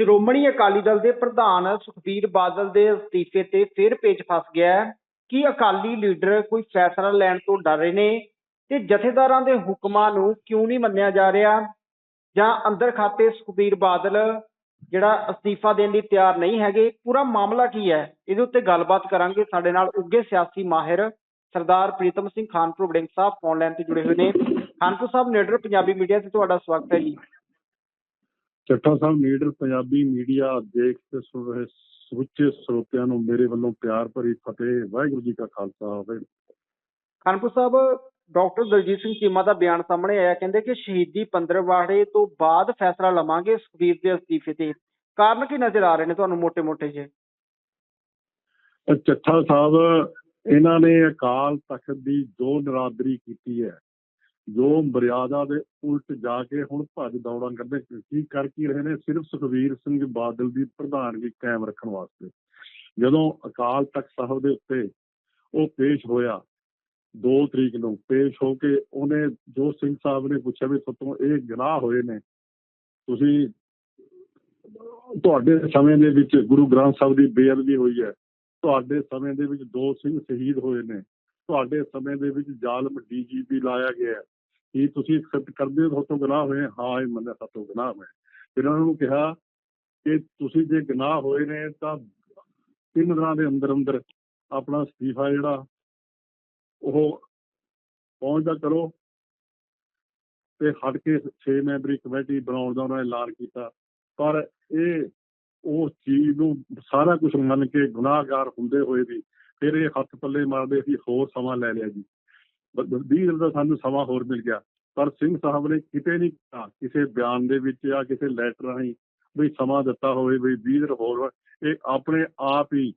ਸ਼੍ਰੋਮਣੀ ਅਕਾਲੀ ਦਲ ਦੇ ਪ੍ਰਧਾਨ ਸੁਖਬੀਰ ਬਾਦਲ ਦੇ ਅਸਤੀਫੇ ਤੇ ਫਿਰ ਪੇਚ ਫਸ ਗਿਆ ਹੈ ਕਿ ਅਕਾਲੀ ਲੀਡਰ ਕੋਈ ਫੈਸਲਾ ਲੈਣ ਤੋਂ ਡਰ ਰਹੇ ਨੇ ਤੇ ਜਥੇਦਾਰਾਂ ਦੇ ਹੁਕਮਾਂ ਨੂੰ ਕਿਉਂ ਨਹੀਂ ਮੰਨਿਆ ਜਾ ਰਿਹਾ? ਜਾਂ ਅੰਦਰ ਖਾਤੇ ਸੁਖਬੀਰ ਬਾਦਲ ਜਿਹੜਾ ਅਸਤੀਫਾ ਦੇਣ ਲਈ ਤਿਆਰ ਨਹੀਂ ਹੈਗੇ, ਪੂਰਾ ਮਾਮਲਾ ਕੀ ਹੈ? ਇਹਦੇ ਉੱਤੇ ਗੱਲਬਾਤ ਕਰਾਂਗੇ। ਸਾਡੇ ਨਾਲ ਉੱਗੇ ਸਿਆਸੀ ਮਾਹਿਰ ਸਰਦਾਰ ਪ੍ਰੀਤਮ ਸਿੰਘ ਖਾਨਪੁਰ ਬੜਿੰਗ ਸਾਹਿਬ ਫੋਨ ਲਾਈਨ ਤੇ ਜੁੜੇ ਹੋਏ ਨੇ। ਖਾਨਪੁਰ ਸਾਹਿਬ ਨੇਡਰ ਪੰਜਾਬੀ ਮੀਡੀਆ ਤੇ ਤੁਹਾਡਾ ਸਵਾਗਤ ਹੈ ਜੀ। ਚੱਠਾ ਸਾਹਿਬ ਨੀਡਰ ਪੰਜਾਬੀ ਮੀਡੀਆ ਦੇਖ ਤੇ ਸੁਣ ਰਹੇ ਸਮੁੱਚੇ ਸਰੋਤਿਆਂ ਨੂੰ ਮੇਰੇ ਵੱਲੋਂ ਪਿਆਰ ਭਰੀ ਫਤਿਹ ਵਾਹਿਗੁਰੂ ਜੀ ਕਾ ਖਾਲਸਾ ਵਾਹਿਗੁਰੂ ਕਾਨਪੁਰ ਸਾਹਿਬ ਡਾਕਟਰ ਦਲਜੀਤ ਸਿੰਘ ਚੀਮਾ ਦਾ ਬਿਆਨ ਸਾਹਮਣੇ ਆਇਆ ਕਹਿੰਦੇ ਕਿ ਸ਼ਹੀਦੀ 15 ਵਾੜੇ ਤੋਂ ਬਾਅਦ ਫੈਸਲਾ ਲਵਾਂਗੇ ਸੁਖਬੀਰ ਦੇ ਅਸਤੀਫੇ ਤੇ। ਕਾਰਨ ਕੀ ਨਜ਼ਰ ਆ ਰਹੇ ਨੇ ਤੁਹਾਨੂੰ ਮੋٹے-ਮੋٹے ਜੇ? ਚੱਠਾ ਸਾਹਿਬ ਇਹਨਾਂ ਨੇ ਅਕਾਲ ਤਖਤ ਦੀ ਜੋ ਨਰਾਦਰੀ ਕੀਤੀ ਹੈ। ਜੋ ਮਰਿਆਦਾ ਦੇ ਉਲਟ ਜਾ ਕੇ ਹੁਣ ਭੱਜ ਦੌੜਾਂ ਕਰਦੇ ਕੀ ਕਰ ਕੀ ਰਹੇ ਨੇ, ਸਿਰਫ ਸੁਖਵੀਰ ਸਿੰਘ ਬਾਦਲ ਦੀ ਪ੍ਰਧਾਨਗੀ ਕਾਇਮ ਰੱਖਣ ਵਾਸਤੇ। ਜਦੋਂ ਅਕਾਲ ਤਖਤ ਸਾਹਿਬ ਦੇ ਉੱਤੇ ਉਹ ਪੇਸ਼ ਹੋਇਆ 2 ਤਰੀਕ ਨੂੰ ਪੇਸ਼ ਹੋ ਕੇ ਉਹਨੇ ਜੋ ਸਿੰਘ ਸਾਹਿਬ ਨੇ ਪੁੱਛਿਆ ਵੀ ਤੁਹਾਤੋਂ ਇਹ ਗੁਨਾਹ ਹੋਏ ਨੇ, ਤੁਸੀਂ ਤੁਹਾਡੇ ਸਮੇਂ ਦੇ ਵਿੱਚ ਗੁਰੂ ਗ੍ਰੰਥ ਸਾਹਿਬ ਦੀ ਬੇਅਦਬੀ ਹੋਈ ਹੈ, ਤੁਹਾਡੇ ਸਮੇਂ ਦੇ ਵਿੱਚ ਦੋ ਸਿੰਘ ਸ਼ਹੀਦ ਹੋਏ ਨੇ, ਤੁਹਾਡੇ ਸਮੇਂ ਦੇ ਵਿੱਚ ਜ਼ਾਲਮ ਡੀਜੀਪੀ ਲਾਇਆ ਗਿਆ ਕੀ ਤੁਸੀਂ ਐਕਸੈਪਟ ਕਰਦੇ ਹੋ ਤੁਹਾਤੋਂ ਗੁਨਾਹ ਹੋਏ, ਹਾਂ ਇਹ ਮੰਨਿਆ ਸਾਤੋਂ ਗੁਨਾਹ ਹੋਏ। ਫਿਰ ਉਹਨਾਂ ਨੂੰ ਕਿਹਾ ਕਿ ਤੁਸੀਂ ਜੇ ਗੁਨਾਹ ਹੋਏ ਨੇ ਤਾਂ ਤਿੰਨ ਦਿਨਾਂ ਦੇ ਅੰਦਰ ਅੰਦਰ ਆਪਣਾ ਅਸਤੀਫਾ ਜਿਹੜਾ, ਉਹ ਪਹੁੰਚਦਾ ਕਰੋ। ਤੇ ਹਟ ਕੇ 6 ਮੈਂਬਰੀ ਕਮੇਟੀ ਬਣਾਉਣ ਦਾ ਉਹਨਾਂ ਨੇ ਐਲਾਨ ਕੀਤਾ। ਪਰ ਇਹ ਉਸ ਚੀਜ਼ ਨੂੰ ਸਾਰਾ ਕੁਝ ਮੰਨ ਕੇ ਗੁਨਾਹਗਾਰ ਹੁੰਦੇ ਹੋਏ ਵੀ ਫਿਰ ਇਹ ਹੱਥ ਪੱਲੇ ਮਾਰਦੇ ਸੀ, ਹੋਰ ਸਮਾਂ ਲੈ ਲਿਆ ਜੀ। 20 ਦਿਨ ਦਾ ਸਾਨੂੰ ਸਮਾਂ ਹੋਰ ਮਿਲ ਗਿਆ। ਪਰ ਸਿੰਘ ਸਾਹਿਬ ਨੇ ਕਿਤੇ ਨਹੀਂ ਕਿਹਾ ਕਿਸੇ ਬਿਆਨ ਦੇ ਵਿੱਚ ਜਾਂ ਕਿਸੇ ਲੈਟਰ ਰਾਹੀਂ ਵੀ ਸਮਾਂ ਦਿੱਤਾ ਹੋਵੇ ਵੀ 20 ਦਿਨ ਹੋਰ ਇਹ ਆਪਣੇ ਆਪ ਹੀ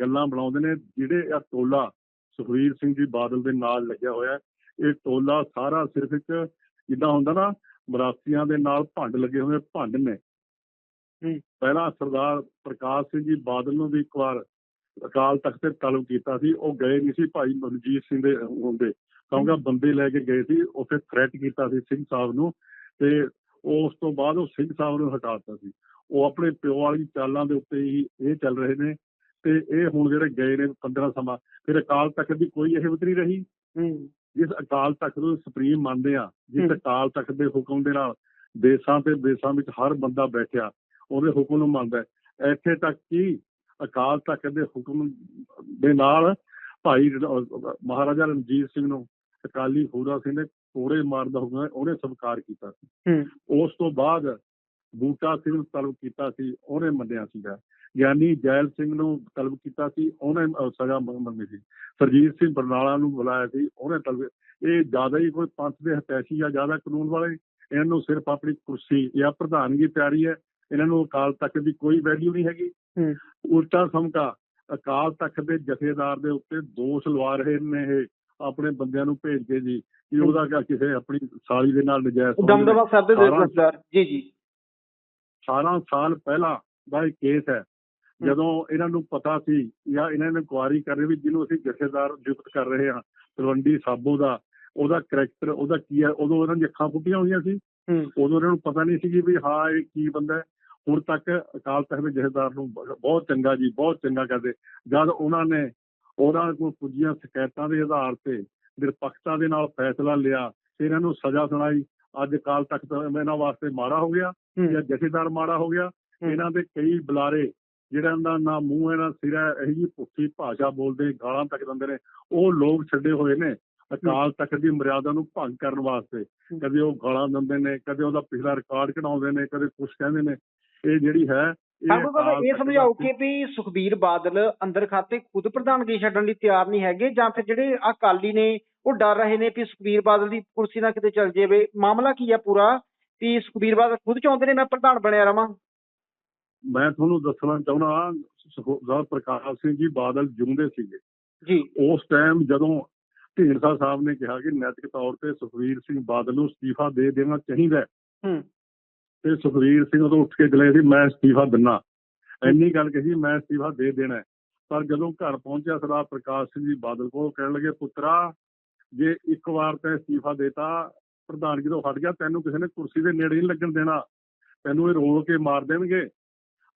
ਗੱਲਾਂ ਬਣਾਉਂਦੇ ਨੇ ਜਿਹੜੇ ਆ ਟੋਲਾ ਸੁਖਵੀਰ ਸਿੰਘ ਜੀ ਬਾਦਲ ਦੇ ਨਾਲ ਲੱਗਿਆ ਹੋਇਆ। ਇਹ ਟੋਲਾ ਸਾਰਾ ਸਿਰਫ ਇੱਕ ਜਿੱਦਾਂ ਹੁੰਦਾ ਨਾ ਮਰਾਸੀਆਂ ਦੇ ਨਾਲ ਭੰਡ ਲੱਗੇ ਹੋਏ ਭੰਡ ਨੇ। ਪਹਿਲਾਂ ਸਰਦਾਰ ਪ੍ਰਕਾਸ਼ ਸਿੰਘ ਜੀ ਬਾਦਲ ਨੂੰ ਵੀ ਇੱਕ ਵਾਰ ਅਕਾਲ ਤਖਤ ਤੇ ਤਲਬ ਕੀਤਾ ਸੀ ਉਹ ਗਏ ਨਹੀਂ ਸੀ ਭਾਈ ਮਨਜੀਤ ਸਿੰਘ ਦੇ ਹੁੰਦੇ। ਕਿਉਂਕਿ ਬੰਦੇ ਲੈ ਕੇ ਗਏ ਸੀ ਉੱਥੇ ਥ੍ਰੈਟ ਕੀਤਾ ਸੀ ਸਿੰਘ ਸਾਹਿਬ ਨੂੰ ਤੇ ਉਸ ਤੋਂ ਬਾਅਦ ਉਹ ਸਿੰਘ ਸਾਹਿਬ ਨੂੰ ਹਟਾ ਦਿੱਤਾ ਸੀ। ਉਹ ਆਪਣੇ ਪਿਓ ਵਾਲੀ ਚਾਲਾਂ ਦੇ ਉੱਤੇ ਹੀ ਇਹ ਚੱਲ ਰਹੇ ਨੇ ਤੇ ਇਹ ਹੁਣ ਜਿਹੜੇ ਗਏ ਨੇ 15 ਸਮਾਂ ਫਿਰ ਅਕਾਲ ਤਖਤ ਦੀ ਕੋਈ ਅਹਿਮਤ ਨਹੀਂ ਰਹੀ। ਜਿਸ ਅਕਾਲ ਤਖਤ ਨੂੰ ਸੁਪਰੀਮ ਮੰਨਦੇ ਆ ਜਿਸ। ਅਕਾਲ ਤਖਤ ਦੇ ਹੁਕਮ ਦੇ ਨਾਲ ਦੇਸਾਂ ਤੇ ਦੇਸਾਂ ਵਿੱਚ ਹਰ ਬੰਦਾ ਬੈਠਿਆ ਉਹਦੇ ਹੁਕਮ ਨੂੰ ਮੰਨਦਾ। ਇੱਥੇ ਤੱਕ ਕਿ ਅਕਾਲ ਤਖਤ ਦੇ ਹੁਕਮ ਦੇ ਨਾਲ ਭਾਈ ਮਹਾਰਾਜਾ ਰਣਜੀਤ ਸਿੰਘ ਨੂੰ ਅਕਾਲੀ ਫੂਲਾ ਸਿੰਘ ਨੇ ਕੋੜੇ ਮਾਰਨ ਦਾ ਹੁਕਮ ਹੈ, ਉਹਨੇ ਸਵੀਕਾਰ ਕੀਤਾ ਸੀ। ਉਸ ਤੋਂ ਬਾਅਦ ਬੂਟਾ ਸਿੰਘ ਨੂੰ ਤਲਬ ਕੀਤਾ ਸੀ ਉਹਨੇ ਮੰਨਿਆ ਸੀਗਾ। ਗਿਆਨੀ ਜੈਲ ਸਿੰਘ ਨੂੰ ਤਲਬ ਕੀਤਾ ਸੀ ਉਹਨੇ ਸਜ਼ਾ ਮ- ਮੰਗੀ ਸੀ। ਸਰਜੀਤ ਸਿੰਘ ਬਰਨਾਲਾ ਨੂੰ ਬੁਲਾਇਆ ਸੀ ਉਹਨੇ ਤਲਬ ਇਹ ਜ਼ਿਆਦਾ ਹੀ ਕੋਈ ਪੰਥ ਦੇ ਹਤੈਸ਼ੀ ਜਾਂ ਜ਼ਿਆਦਾ ਕਾਨੂੰਨ ਵਾਲੇ ਇਹਨਾਂ ਨੂੰ ਸਿਰਫ ਆਪਣੀ ਕੁਰਸੀ ਜਾਂ ਪ੍ਰਧਾਨਗੀ ਪਿਆਰੀ ਹੈ ਇਹਨਾਂ ਨੂੰ ਅਕਾਲ ਤਖਤ ਦੀ ਕੋਈ ਵੈਲਿਊ ਨਹੀਂ ਹੈਗੀ। ਉਲਟਾ ਸਮਕਾ ਅਕਾਲ ਤਖਤ ਦੇ ਜਥੇਦਾਰ ਦੇ ਉੱਤੇ ਦੋਸ਼ ਲਵਾ ਰਹੇ ਨੇ ਇਹ ਆਪਣੇ ਬੰਦਿਆਂ ਨੂੰ ਭੇਜ ਕੇ ਜੀ ਕਿ ਉਹਦਾ ਕਿਆ ਕਿਸੇ ਆਪਣੀ ਸਾਲੀ ਦੇ ਨਾਲ ਨਜਾਇਜ਼। ਦਮਦਮਾ ਸਾਹਿਬ ਦੇ ਸਾਰਾ- ਜਥੇਦਾਰ ਜੀ ਜੀ। 18 ਸਾਲ ਪਹਿਲਾਂ ਦਾ ਇਹ ਕੇਸ ਹੈ। ਜਦੋਂ ਇਹਨਾਂ ਨੂੰ ਪਤਾ ਸੀ ਜਾਂ ਇਹਨਾਂ ਨੇ ਇਨਕੁਆਰੀ ਕਰ ਰਹੇ ਵੀ ਜਿਹਨੂੰ ਅਸੀਂ ਜਥੇਦਾਰ ਨਿਯੁਕਤ ਕਰ ਰਹੇ ਹਾਂ ਤਲਵੰਡੀ ਸਾਬੋ ਦਾ ਉਹਦਾ ਕਰੈਕਟਰ ਉਹਦਾ ਕੀ ਹੈ? ਉਦੋਂ ਇਹਨਾਂ ਦੀਆਂ ਅੱਖਾਂ ਫੁੱਟੀਆਂ ਹੋਈਆਂ ਸੀ। ਉਦੋਂ ਇਹਨਾਂ ਨੂੰ ਪਤਾ ਨਹੀਂ ਸੀ ਕਿ ਵੀ ਹਾਂ ਇਹ ਕੀ ਬੰਦਾ ਹੈ। ਹੁਣ ਤੱਕ ਅਕਾਲ ਤਖਤ ਦੇ ਜਥੇਦਾਰ ਨੂੰ ਬਹੁਤ ਚੰਗਾ ਜੀ ਬਹੁਤ ਚੰਗਾ ਕਰਦੇ ਜਦ ਉਹਨਾਂ ਨੇ ਉਹਨਾਂ ਕੋਲ ਪੁੱਜੀਆਂ ਸ਼ਿਕਾਇਤਾਂ ਦੇ ਆਧਾਰ ਤੇ ਨਿਰਪੱਖਤਾ ਦੇ ਨਾਲ ਫੈਸਲਾ ਲਿਆ ਤੇ ਇਹਨਾਂ ਨੂੰ ਸਜ਼ਾ ਸੁਣਾਈ। ਅੱਜ ਅਕਾਲ ਤਖਤ ਇਹਨਾਂ ਵਾਸਤੇ ਮਾੜਾ ਹੋ ਗਿਆ ਜਾਂ ਜਥੇਦਾਰ ਮਾੜਾ ਹੋ ਗਿਆ। ਇਹਨਾਂ ਦੇ ਕਈ ਬੁਲਾਰੇ ਜਿਹੜਾ ਦਾ ਨਾ ਮੂੰਹ ਹੈ ਨਾ ਸਿਰ ਹੈ ਇਹੀ ਜਿਹੀ ਪੁੱਠੀ ਭਾਸ਼ਾ ਬੋਲਦੇ ਗਾਲਾਂ ਤੱਕ ਦਿੰਦੇ ਨੇ। ਉਹ ਲੋਕ ਛੱਡੇ ਹੋਏ ਨੇ ਅਕਾਲ ਤਖਤ ਦੀ ਮਰਿਆਦਾ ਨੂੰ ਭੰਗ ਕਰਨ ਵਾਸਤੇ। ਕਦੇ ਉਹ ਗਾਲਾਂ ਦਿੰਦੇ ਨੇ ਕਦੇ ਉਹਦਾ ਪਿਛਲਾ ਰਿਕਾਰਡ ਕਢਾਉਂਦੇ ਨੇ ਕਦੇ ਕੁਝ ਕਹਿੰਦੇ ਨੇ। ਇਹ ਜਿਹੜੀ ਹੈ ਇਹ ਸਾਨੂੰ ਤਾਂ ਅਕਾਲ ਇਹ ਤਖ਼ਤ ਸਮਝਾਓ ਕਿ ਵੀ ਸੁਖਬੀਰ ਬਾਦਲ ਅੰਦਰ ਖਾਤੇ ਖੁਦ ਪ੍ਰਧਾਨਗੀ ਛੱਡਣ ਲਈ ਤਿਆਰ ਨਹੀਂ ਹੈਗੇ ਜਾਂ ਫਿਰ ਜਿਹੜੇ ਅਕਾਲੀ ਨੇ ਉਹ ਡਰ ਰਹੇ ਨੇ ਕਿ ਸੁਖਬੀਰ ਬਾਦਲ ਦੀ ਕੁਰਸੀ ਨਾ ਕਿਤੇ ਚਲ ਜਾਵੇ। ਮਾਮਲਾ ਕੀ ਹੈ ਪੂਰਾ? ਵੀ ਸੁਖਬੀਰ ਬਾਦਲ ਖੁਦ ਚਾਹੁੰਦੇ ਨੇ ਮੈਂ ਪ੍ਰਧਾਨ ਬਣਿਆ ਰਵਾਂ। ਮੈਂ ਤੁਹਾਨੂੰ ਦੱਸਣਾ ਚਾਹੁੰਦਾ ਸਰਦਾਰ ਪ੍ਰਕਾਸ਼ ਸਿੰਘ ਜੀ ਬਾਦਲ ਜੁੰਦੇ ਸੀਗੇ। ਜੀ। ਉਸ ਟਾਈਮ ਜਦੋਂ ਢੀਂਡਸਾ ਸਾਹਿਬ ਨੇ ਕਿਹਾ ਕਿ ਨੈਤਿਕ ਤੌਰ ਤੇ ਸੁਖਵੀਰ ਸਿੰਘ ਬਾਦਲ ਨੂੰ ਅਸਤੀਫਾ ਦੇ ਦੇਣਾ ਚਾਹੀਦਾ ਹੂੰ। ਤੇ ਸੁਖਵੀਰ ਸਿੰਘ ਉਦੋਂ ਉੱਠ ਕੇ ਚਲੇ ਸੀ ਮੈਂ ਅਸਤੀਫਾ ਦਿੰਨਾ। ਇੰਨੀ ਗੱਲ ਕਹੀ, ਮੈਂ ਅਸਤੀਫਾ ਦੇ ਦੇਣਾ ਪਰ ਜਦੋਂ ਘਰ ਪਹੁੰਚਿਆ ਸਰਦਾਰ ਪ੍ਰਕਾਸ਼ ਸਿੰਘ ਜੀ ਬਾਦਲ ਕੋਲ ਕਹਿਣ ਲੱਗੇ, ਪੁੱਤਰਾ, ਜੇ ਇੱਕ ਵਾਰ ਤਾਂ ਅਸਤੀਫਾ ਦੇਤਾ ਪ੍ਰਧਾਨਗੀ ਤੋਂ ਹਟ ਗਿਆ, ਤੈਨੂੰ ਕਿਸੇ ਨੇ ਕੁਰਸੀ ਦੇ ਨੇੜੇ ਨਹੀਂ ਲੱਗਣ ਦੇਣਾ। ਤੈਨੂੰ ਇਹ ਰੋਲ ਕੇ ਮਾਰ ਦੇਣਗੇ।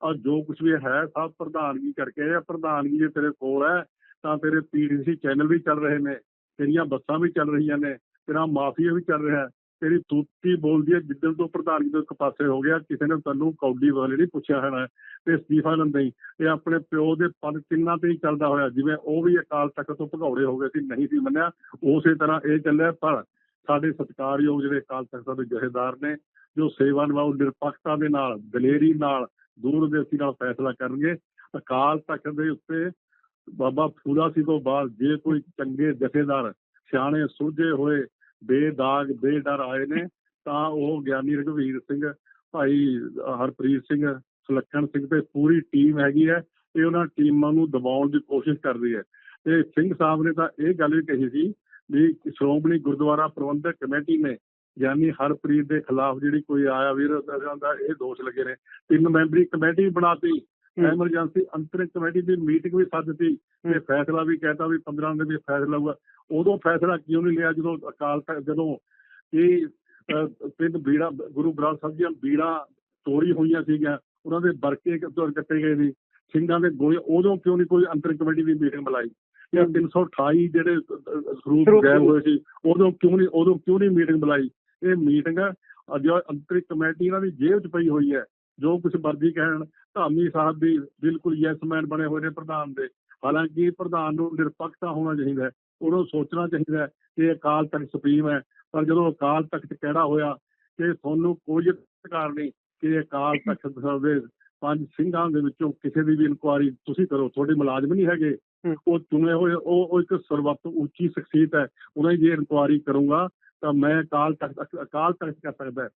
ਆ ਜੋ ਕੁਝ ਵੀ ਹੈ, ਸਭ ਪ੍ਰਧਾਨਗੀ ਕਰਕੇ ਆਏ ਪ੍ਰਧਾਨਗੀ ਜੇ ਤੇਰੇ ਕੋਲ ਹੈ, ਤਾਂ ਤੇਰੇ ਪੀਡੀਸੀ ਚੈਨਲ ਵੀ ਚੱਲ ਰਹੇ ਨੇ, ਤੇਰੀਆਂ ਬੱਸਾਂ ਵੀ ਚੱਲ ਰਹੀਆਂ ਨੇ, ਤੇਰਾ ਮਾਫੀਆ ਵੀ ਚੱਲ ਰਿਹਾ ਤੇਰੀ ਤੂਤੀ ਬੋਲਦੀ ਹੈ, ਜਿੱਦਣ ਤੋਂ ਪ੍ਰਧਾਨਗੀ ਤੋਂ ਇੱਕ ਪਾਸੇ ਹੋ ਗਿਆ, ਕਿਸੇ ਨੇ ਤੈਨੂੰ ਕੌਡੀ ਵਾਲੇ ਨਹੀਂ ਪੁੱਛਿਆ ਹੋਣਾ, ਤੇ ਅਸਤੀਫਾ ਲੈਂਦਾ ਹੀ ਇਹ ਆਪਣੇ ਪਿਓ ਦੇ ਪਦ ਚਿੰਨ੍ਹਾਂ ਤੇ ਹੀ ਚੱਲਦਾ ਹੋਇਆ, ਜਿਵੇਂ ਉਹ ਵੀ ਅਕਾਲ ਤਖਤ ਤੋਂ ਭਗੌੜੇ ਹੋ ਗਏ ਸੀ, ਨਹੀਂ ਸੀ ਮੰਨਿਆ। ਉਸੇ ਤਰ੍ਹਾਂ ਇਹ ਚੱਲਿਆ, ਪਰ ਸਾਡੇ ਸਤਿਕਾਰਯੋਗ ਜਿਹੜੇ ਅਕਾਲ ਤਖਤ ਦੇ ਜਥੇਦਾਰ ਨੇ, ਜੋ ਸੇਵਾ ਨਿਭਾਉ ਨਿਰਪੱਖਤਾ ਦੇ ਨਾਲ, ਦਲੇਰੀ ਨਾਲ ਦੂਰਦੇਸ਼ੀ ਨਾਲ ਫੈਸਲਾ ਕਰਨਗੇ, ਅਕਾਲ ਤਖਤ ਦੇ ਉੱਤੇ ਬਾਬਾ ਫੂਲਾ ਸੀ ਤੋਂ ਬਾਅਦ ਜੇ ਕੋਈ ਚੰਗੇ ਜਥੇਦਾਰ, ਸਿਆਣੇ ਸੁਲਝੇ ਹੋਏ ਬੇਦਾਗ, ਬੇਡਰ ਆਏ ਨੇ, ਤਾਂ ਉਹ ਗਿਆਨੀ ਰਘਵੀਰ ਸਿੰਘ, ਭਾਈ ਹਰਪ੍ਰੀਤ ਸਿੰਘ, ਸੁਲੱਖਣ ਸਿੰਘ ਤੇ ਪੂਰੀ ਟੀਮ ਹੈਗੀ ਹੈ, ਇਹ ਉਹਨਾਂ ਟੀਮਾਂ ਨੂੰ ਦਬਾਉਣ ਦੀ ਕੋਸ਼ਿਸ਼ ਕਰਦੀ ਹੈ ਤੇ ਸਿੰਘ ਸਾਹਿਬ ਨੇ ਤਾਂ ਇਹ ਗੱਲ ਵੀ ਕਹੀ ਸੀ ਵੀ ਸ਼੍ਰੋਮਣੀ ਗੁਰਦੁਆਰਾ ਪ੍ਰਬੰਧਕ ਕਮੇਟੀ ਨੇ ਗਿਆਨੀ ਹਰਪ੍ਰੀਤ ਦੇ ਖਿਲਾਫ ਜਿਹੜੀ ਕੋਈ ਆਇਆ ਵੀਰ ਦਾ ਇਹ ਦੋਸ਼ ਲੱਗੇ ਨੇ ਤਿੰਨ ਮੈਂਬਰੀ ਕਮੇਟੀ ਬਣਾਤੀ ਹਮ। ਐਮਰਜੈਂਸੀ ਅੰਤਰਿਮ ਕਮੇਟੀ ਦੀ ਮੀਟਿੰਗ ਵੀ ਸੱਦਤੀ ਤੇ ਫੈਸਲਾ ਵੀ ਕਹਿਤਾ ਵੀ 15 ਦੇ ਵਿੱਚ ਫੈਸਲਾ ਹੋਊਗਾ। ਉਦੋਂ ਫੈਸਲਾ ਕਿਉਂ ਨਹੀਂ ਲਿਆ? ਜਦੋਂ ਅਕਾਲ ਜਦੋਂ ਇਹ ਤਿੰਨ ਬੀੜਾ ਗੁਰੂ ਗ੍ਰੰਥ ਸਾਹਿਬ ਦੀਆਂ ਬੀੜਾਂ ਤੋੜੀ ਹੋਈਆਂ ਸੀਗੀਆਂ ਉਹਨਾਂ ਦੇ ਵਰਕੇ ਕਿੱਥੋਂ ਕੱਟੇ ਗਏ ਸੀ। ਸਿੰਘਾਂ ਦੇ ਗੋਲੇ ਉਦੋਂ ਕਿਉਂ ਨਹੀਂ ਕੋਈ ਅੰਤਰਿਮ ਕਮੇਟੀ ਦੀ ਮੀਟਿੰਗ ਬੁਲਾਈ? ਜਾਂ 328 ਜਿਹੜੇ ਸਰੂਪ ਗਾਇਬ ਹੋਏ ਸੀ ਉਦੋਂ ਕਿਉਂ ਨਹੀਂ ਉਦੋਂ ਕਿਉਂ ਨਹੀਂ ਮੀਟਿੰਗ ਬੁਲਾਈ? ਇਹ ਮੀਟਿੰਗ ਅੱਜ ਅੰਤਰਿਮ ਕਮੇਟੀ ਇਹਨਾਂ ਦੀ ਜੇਬ 'ਚ ਪਈ ਹੋਈ ਹੈ। ਜੋ ਕੁਝ ਮਰਜ਼ੀ ਕਹਿਣ ਧਾਮੀ ਸਾਹਿਬ ਵੀ ਬਿਲਕੁਲ ਯੈਸ ਮੈਨ ਬਣੇ ਹੋਏ ਨੇ ਪ੍ਰਧਾਨ ਦੇ। ਹਾਲਾਂਕਿ ਪ੍ਰਧਾਨ ਨੂੰ ਨਿਰਪੱਖਤਾ ਹੋਣਾ ਚਾਹੀਦਾ ਹੈ ਉਹਨੂੰ ਸੋਚਣਾ ਚਾਹੀਦਾ ਹੈ ਕਿ ਅਕਾਲ ਤਖਤ ਸੁਪਰੀਮ ਹੈ। ਪਰ ਜਦੋਂ ਅਕਾਲ ਤਖਤ ਕਿਹੜਾ ਹੋਇਆ ਕਿ ਤੁਹਾਨੂੰ ਕੋਈ ਅਧਿਕਾਰ ਨਹੀਂ ਕਿ ਅਕਾਲ ਤਖਤ ਦੇ ਪੰਜ ਸਿੰਘਾਂ ਦੇ ਵਿੱਚੋਂ ਕਿਸੇ ਦੀ ਵੀ ਇਨਕੁਆਰੀ ਤੁਸੀਂ ਕਰੋ। ਤੁਹਾਡੇ ਮੁਲਾਜ਼ਮ ਨਹੀਂ ਹੈਗੇ। ਉਹ ਚੁਣੇ ਹੋਏ ਉਹ ਉਹ ਇੱਕ ਸਰਵਤ ਉੱਚੀ ਸ਼ਖਸੀਅਤ ਹੈ। ਉਹਨਾਂ ਦੀ ਜੇ ਇਨਕੁਆਰੀ ਕਰੂੰਗਾ ਤਾਂ ਮੈਂ ਅਕਾਲ ਤਖਤ ਅਕਾਲ ਤਖਤ ਕਰ ਸਕਦਾ।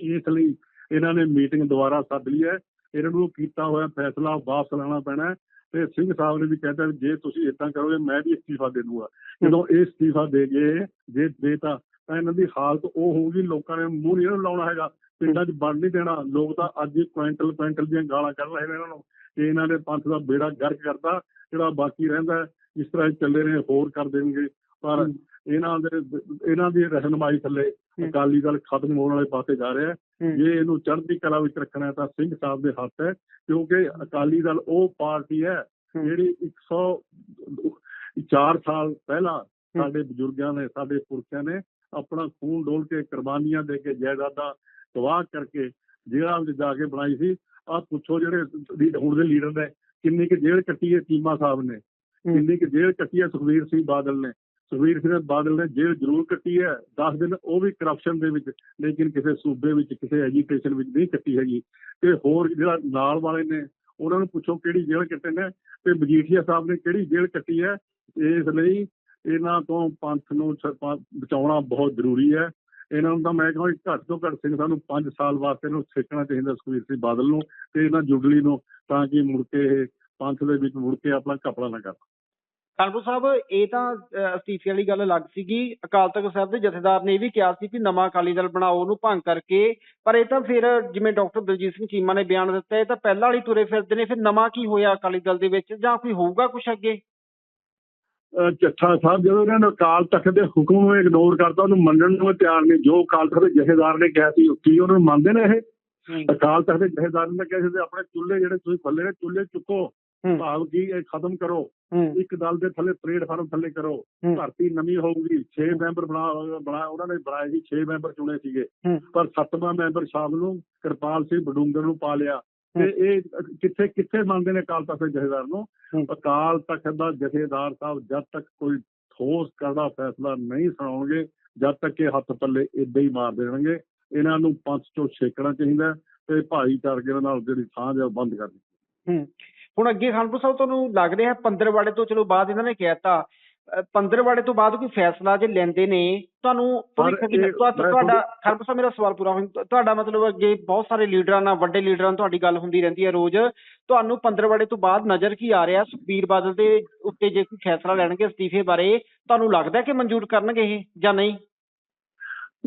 ਇਸ ਲਈ ਇਹਨਾਂ ਨੇ ਮੀਟਿੰਗ ਦੁਬਾਰਾ ਸੱਦ ਲਈ ਹੈ। ਇਹਨਾਂ ਨੂੰ ਕੀਤਾ ਹੋਇਆ ਫੈਸਲਾ ਵਾਪਸ ਲੈਣਾ ਪੈਣਾ ਹੈ ਤੇ ਸਿੰਘ ਸਾਹਿਬ ਨੇ ਵੀ ਕਹਿੰਦਾ ਜੇ ਤੁਸੀਂ ਇਦਾਂ ਕਰੋਗੇ ਮੈਂ ਵੀ ਅਸਤੀਫਾ ਦੇ ਦੂੰਗਾ। ਜਦੋਂ ਇਹ ਅਸਤੀਫਾ ਦੇ ਗਏ ਜੇ ਦੇਤਾ ਤਾਂ ਇਹਨਾਂ ਦੀ ਹਾਲਤ ਉਹ ਹੋਊਗੀ ਲੋਕਾਂ ਨੇ ਮੂੰਹ ਨਹੀਂ ਲਾਉਣਾ ਹੈਗਾ। ਪਿੰਡਾਂ 'ਚ ਵੜ ਨਹੀਂ ਦੇਣਾ। ਲੋਕ ਤਾਂ ਅੱਜ ਹੀ ਕੁਇੰਟਲ ਕੁਇੰਟਲ ਦੀਆਂ ਗਾਲਾਂ ਕੱਢ ਰਹੇ ਨੇ ਇਹਨਾਂ ਨੂੰ। ਕਿ ਇਹਨਾਂ ਨੇ ਪੰਥ ਦਾ ਬੇੜਾ ਗਰਕ ਕਰਤਾ ਜਿਹੜਾ ਬਾਕੀ ਰਹਿੰਦਾ ਹੈ, ਜਿਸ ਤਰ੍ਹਾਂ ਇਹ ਚੱਲੇ ਨੇ ਹੋਰ ਕਰ ਦੇਣਗੇ। ਪਰ ਇਹਨਾਂ ਦੇ ਇਹਨਾਂ ਦੀ ਰਹਿਨਮਾਈ ਥੱਲੇ। ਅਕਾਲੀ ਦਲ ਖਤਮ ਹੋਣ ਵਾਲੇ ਪਾਸੇ ਜਾ ਰਿਹਾ ਹੈ। ਜੇ ਇਹਨੂੰ ਚੜ੍ਹਦੀ ਕਲਾ ਵਿੱਚ ਰੱਖਣਾ ਹੈ ਤਾਂ ਸਿੰਘ ਸਾਹਿਬ ਦੇ ਹੱਥ ਹੈ ਕਿਉਂਕਿ ਅਕਾਲੀ ਦਲ ਉਹ ਪਾਰਟੀ ਹੈ। ਜਿਹੜੀ 104 ਸਾਲ ਪਹਿਲਾਂ ਸਾਡੇ ਬਜ਼ੁਰਗਾਂ ਨੇ ਸਾਡੇ ਪੁਰਖਿਆਂ ਨੇ ਆਪਣਾ ਖੂਨ ਡੋਲ ਕੇ ਕੁਰਬਾਨੀਆਂ ਦੇ ਕੇ ਜਾਇਦਾਦਾਂ ਤਬਾਹ ਕਰਕੇ ਜੇਲ੍ਹਾਂ ਵਿੱਚ ਜਾ ਕੇ ਬਣਾਈ ਸੀ। ਆਹ ਪੁੱਛੋ ਜਿਹੜੇ ਹੁਣ ਦੇ ਲੀਡਰ ਨੇ ਕਿੰਨੀ ਕੁ ਜੇਲ੍ਹ ਕੱਟੀ ਹੈ ਚੀਮਾ ਸਾਹਿਬ ਨੇ? ਕਿੰਨੀ ਕੁ ਜੇਲ੍ਹ ਕੱਟੀ ਹੈ ਸੁਖਬੀਰ ਸਿੰਘ ਬਾਦਲ ਨੇ? ਸੁਖਬੀਰ ਸਿੰਘ ਬਾਦਲ ਨੇ ਜੇਲ੍ਹ ਜ਼ਰੂਰ ਕੱਟੀ ਹੈ। 10 ਦਿਨ ਉਹ ਵੀ ਕਰਪਸ਼ਨ ਦੇ ਵਿੱਚ, ਲੇਕਿਨ ਕਿਸੇ ਸੂਬੇ ਵਿੱਚ, ਕਿਸੇ ਐਜੀਟੇਸ਼ਨ ਵਿੱਚ ਨਹੀਂ ਕੱਟੀ ਹੈਗੀ। ਤੇ ਹੋਰ ਜਿਹੜਾ ਨਾਲ ਵਾਲੇ ਨੇ, ਉਹਨਾਂ ਨੂੰ ਪੁੱਛੋ ਕਿਹੜੀ ਜੇਲ੍ਹ ਕੱਟੇ ਨੇ ਤੇ ਮਜੀਠੀਆ ਸਾਹਿਬ ਨੇ ਕਿਹੜੀ ਜੇਲ੍ਹ ਕੱਟੀ ਹੈ। ਇਸ ਲਈ ਇਹਨਾਂ ਤੋਂ ਪੰਥ ਨੂੰ ਸ- ਪ- ਬਚਾਉਣਾ ਬਹੁਤ ਜ਼ਰੂਰੀ ਹੈ। ਇਹਨਾਂ ਨੂੰ ਤਾਂ ਮੈਂ ਕਹਾਂ ਘੱਟ ਤੋਂ ਘੱਟ ਸਿੰਘ ਸਾਨੂੰ 5 ਸਾਲ ਵਾਸਤੇ ਇਹਨੂੰ ਸਿੱਖਣਾ ਚਾਹੀਦਾ ਸੁਖਬੀਰ ਸਿੰਘ ਬਾਦਲ ਨੂੰ ਤੇ ਇਹਨਾਂ ਜੁਗਲੀ ਨੂੰ ਤਾਂ ਕਿ ਮੁੜ ਕੇ ਇਹ ਪੰਥ ਦੇ ਵਿੱਚ ਮੁੜ ਕੇ ਆਪਣਾ ਕਪੜਾ ਨਾ ਕਰਨ ਕਾਨਪੁਰ ਸਾਹਿਬ ਇਹ ਤਾਂ ਅਸਤੀਫੇ ਵਾਲੀ ਗੱਲ ਅਲੱਗ ਸੀਗੀ। ਅਕਾਲ ਤਖਤ ਸਾਹਿਬ ਦੇ ਜਥੇਦਾਰ ਨੇ ਇਹ ਵੀ ਕਿਹਾ ਸੀ ਕਿ ਨਵਾਂ ਅਕਾਲੀ ਦਲ ਬਣਾਓ ਉਹਨੂੰ ਭੰਗ ਕਰਕੇ। ਪਰ ਇਹ ਤਾਂ ਫਿਰ ਜਿਵੇਂ ਡਾਕਟਰ ਦਲਜੀਤ ਸਿੰਘ ਚੀਮਾ ਨੇ ਬਿਆਨ ਦਿੱਤਾ ਇਹ ਤਾਂ ਪਹਿਲਾਂ ਵਾਲੀ ਤੁਰੇ ਫਿਰਦੇ ਨੇ ਫਿਰ ਨਵਾਂ ਕੀ ਹੋਇਆ ਅਕਾਲੀ ਦਲ ਦੇ ਵਿੱਚ? ਜਾਂ ਕੋਈ ਹੋਊਗਾ ਕੁਝ ਅੱਗੇ? ਚੱਠਾ ਸਾਹਿਬ ਜਦੋਂ ਇਹਨਾਂ ਨੇ ਅਕਾਲ ਤਖਤ ਦੇ ਹੁਕਮ ਨੂੰ ਇਗਨੋਰ ਕਰਤਾ ਉਹਨੂੰ ਮੰਨਣ ਨੂੰ ਤਿਆਰ ਨਹੀਂ ਜੋ ਅਕਾਲ ਤਖਤ ਦੇ ਜਥੇਦਾਰ ਨੇ ਕਿਹਾ ਸੀ ਕੀ ਉਹਨਾਂ ਨੂੰ ਮੰਨਦੇ ਨੇ ਇਹ? ਅਕਾਲ ਤਖਤ ਦੇ ਜਥੇਦਾਰ ਨੇ ਕਿਹਾ ਸੀ ਆਪਣੇ ਚੁੱਲ੍ਹੇ ਜਿਹੜੇ ਤੁਸੀਂ ਖੋਲੇ ਨੇ ਚੁੱਲ੍ਹੇ ਚੁੱਕੋ। ਭਾਵ ਕੀ ਇਹ ਖਤਮ ਕਰੋ। ਇੱਕ ਦਲ ਦੇ ਥੱਲੇ ਪਲੇਟਫਾਰਮ ਥੱਲੇ ਕਰੋ। ਭਰਤੀ ਨਵੀਂ ਹੋਊਗੀ। 6 ਮੈਂਬਰ ਬਣਾ ਬਣਾ ਉਹਨਾਂ ਨੇ ਬਣਾਏ ਸੀ 6 ਮੈਂਬਰ ਚੁਣੇ ਸੀਗੇ। ਪਰ ਸੱਤਵਾਂ ਮੈਂਬਰ ਸ਼ਾਮ ਨੂੰ ਕਿਰਪਾਲ ਸਿੰਘ ਬਡੂੰਗਰ ਨੂੰ ਪਾ ਲਿਆ। ਤੇ ਇਹ ਕਿੱਥੇ ਕਿੱਥੇ ਮੰਨਦੇ ਨੇ ਅਕਾਲ ਤਖਤ ਦੇ ਜਥੇਦਾਰ ਨੂੰ। ਅਕਾਲ ਤਖਤ ਦਾ ਜਥੇਦਾਰ ਸਾਹਿਬ ਜਦ ਤੱਕ ਕੋਈ ਠੋਸ ਕਰਦਾ ਫੈਸਲਾ ਨਹੀਂ ਸੁਣਾਉਣਗੇ ਜਦ ਤੱਕ ਇਹ ਹੱਥ ਪੱਲੇ ਇਦਾਂ ਹੀ ਮਾਰ ਦੇਣਗੇ ਇਹਨਾਂ ਨੂੰ ਪੰਥ ਚੋਂ ਛੇਕਣਾ ਚਾਹੀਦਾ ਤੇ ਭਾਈਚਾਰਗੇ ਦੇ ਨਾਲ ਜਿਹੜੀ ਸਾਂਝ ਹੈ ਬੰਦ ਕਰਨੀ ਹੂੰ। ਹੁਣ ਅੱਗੇ ਖਾਨਪੁਰ ਸਾਹਿਬ ਤੁਹਾਨੂੰ ਲੱਗ ਰਿਹਾ 15 ਵਾੜੇ ਤੋਂ ਚਲੋ ਬਾਅਦ ਇਹਨਾਂ ਨੇ ਕਹਿਤਾ। 15 ਵਾੜੇ ਤੋਂ ਬਾਅਦ ਕੋਈ ਫੈਸਲਾ ਜੇ ਲੈਂਦੇ ਨੇ ਤੁਹਾਨੂੰ ਤੁਹਾਡਾ ਖਾਨਪੁਰ ਸਾਹਿਬ ਮੇਰਾ ਸਵਾਲ ਪੂਰਾ ਹੋਇਆ। ਤੁਹਾਡਾ ਮਤਲਬ ਅੱਗੇ ਬਹੁਤ ਸਾਰੇ ਲੀਡਰਾਂ ਨਾਲ ਵੱਡੇ ਲੀਡਰਾਂ ਨਾਲ ਤੁਹਾਡੀ ਗੱਲ ਹੁੰਦੀ ਰਹਿੰਦੀ ਹੈ ਰੋਜ਼। ਤੁਹਾਨੂੰ 15 ਵਾੜੇ ਤੋਂ ਬਾਅਦ ਨਜ਼ਰ ਕੀ ਆ ਰਿਹਾ? ਸੁਖਬੀਰ ਬਾਦਲ ਦੇ ਉੱਤੇ ਜੇ ਕੋਈ ਫੈਸਲਾ ਲੈਣਗੇ ਅਸਤੀਫੇ ਬਾਰੇ ਤੁਹਾਨੂੰ ਲੱਗਦਾ ਕਿ ਮਨਜ਼ੂਰ ਕਰਨਗੇ ਇਹ ਜਾਂ ਨਹੀਂ?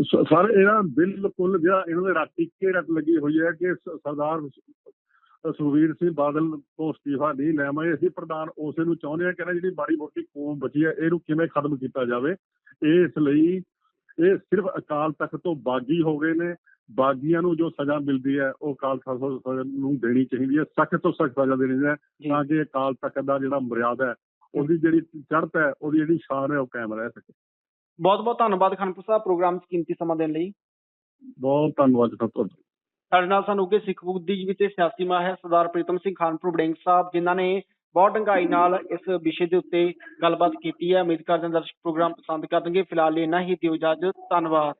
ਸਰ ਇਹਨਾਂ ਬਿਲਕੁਲ ਜਿਹੜਾ ਇਹਨਾਂ ਦੇ ਰਾਤੀ ਕੇ ਰੱਟ ਲੱਗੀ ਹੋਈ ਹੈ ਕਿ ਸਰਦਾਰ ਸ- ਸੁਖਬੀਰ ਸਿੰਘ ਬਾਦਲ ਤੋਂ ਅਸਤੀਫਾ ਨਹੀਂ ਲੈਵਾਂਗੇ। ਅਸੀਂ ਪ੍ਰਧਾਨ ਉਸੇ ਨੂੰ ਚਾਹੁੰਦੇ ਹਾਂ ਕਿ ਜਿਹੜੀ ਮਾੜੀ ਮੋਟੀ ਕੌਮ ਬਚੀ ਹੈ ਇਹਨੂੰ ਕਿਵੇਂ ਖਤਮ ਕੀਤਾ ਜਾਵੇ। ਇਸ ਲਈ ਇਹ ਸਿਰਫ ਅਕਾਲ ਤਖਤ ਤੋਂ ਬਾਗੀ ਹੋ ਗਏ ਨੇ। ਬਾਗੀਆਂ ਨੂੰ ਜੋ ਸਜ਼ਾ ਮਿਲਦੀ ਹੈ ਉਹ ਅਕਾਲ ਤਖਤ ਨੂੰ ਦੇਣੀ ਚਾਹੀਦੀ ਹੈ। ਸਖਤ ਤੋਂ ਸਖਤ ਸਜ਼ਾ ਦੇਣੀ ਚਾਹੀਦੀ ਹੈ ਤਾਂ ਕਿ ਅਕਾਲ ਤਖਤ ਦਾ ਜਿਹੜਾ ਮਰਿਆਦਾ ਹੈ ਉਹਦੀ ਜਿਹੜੀ ਚੜ੍ਹਤ ਹੈ ਉਹਦੀ ਜਿਹੜੀ ਸ਼ਾਨ ਹੈ ਉਹ ਕਾਇਮ ਰਹਿ ਸਕੇ। ਬਹੁਤ ਬਹੁਤ ਧੰਨਵਾਦ ਖਾਨਪੁਰ ਸਾਹਿਬ ਪ੍ਰੋਗਰਾਮ 'ਚ ਕੀਮਤੀ ਸਮਾਂ ਦੇਣ ਲਈ। ਬਹੁਤ ਧੰਨਵਾਦ ਤੁਹਾਡਾ ਸਾਡੇ ਨਾਲ ਸਾਨੂੰ ਕਿ ਸਿੱਖ ਬੁੱਧੀ ਵਿੱਚ ਸਿਆਸੀ ਮਾਹਿਰ ਸਰਦਾਰ ਪ੍ਰੀਤਮ ਸਿੰਘ ਖਾਨਪੁਰ ਬੜਿੰਗ ਸਾਹਿਬ, ਜਿਨ੍ਹਾਂ ਨੇ ਬਹੁਤ ਡੰਗਾਈ ਨਾਲ ਇਸ ਵਿਸ਼ੇ ਦੇ ਉੱਤੇ ਗੱਲਬਾਤ ਕੀਤੀ ਹੈ। ਉਮੀਦ ਕਰਦੇ ਹਾਂ ਦਰਸ਼ਕ ਪ੍ਰੋਗਰਾਮ ਪਸੰਦ ਕਰਨਗੇ। ਫਿਲਹਾਲ ਲਈ ਇੰਨਾ ਹੀ, ਦਿਓ ਇਜਾਜ਼ਤ, ਧੰਨਵਾਦ।